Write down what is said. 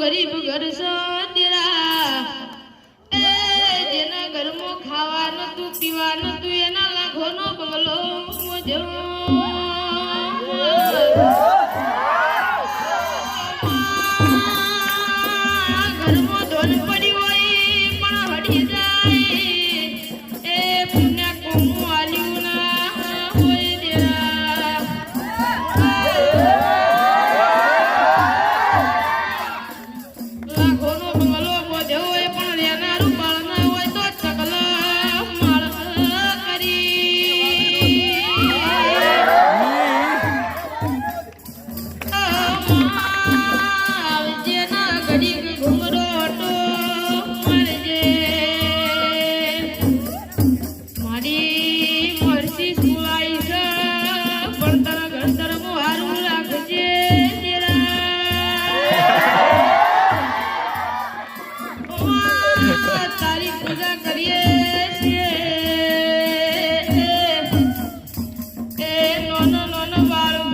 ગરીબ ઘર સદરા એ જેના ઘરમાં ખાવાનું તું પીવાનું તું એના લાખોનો બંગલો મોજો অনুমোদন તારી પૂજા કરીએ છીએ. એ નોનો નોનો વાળો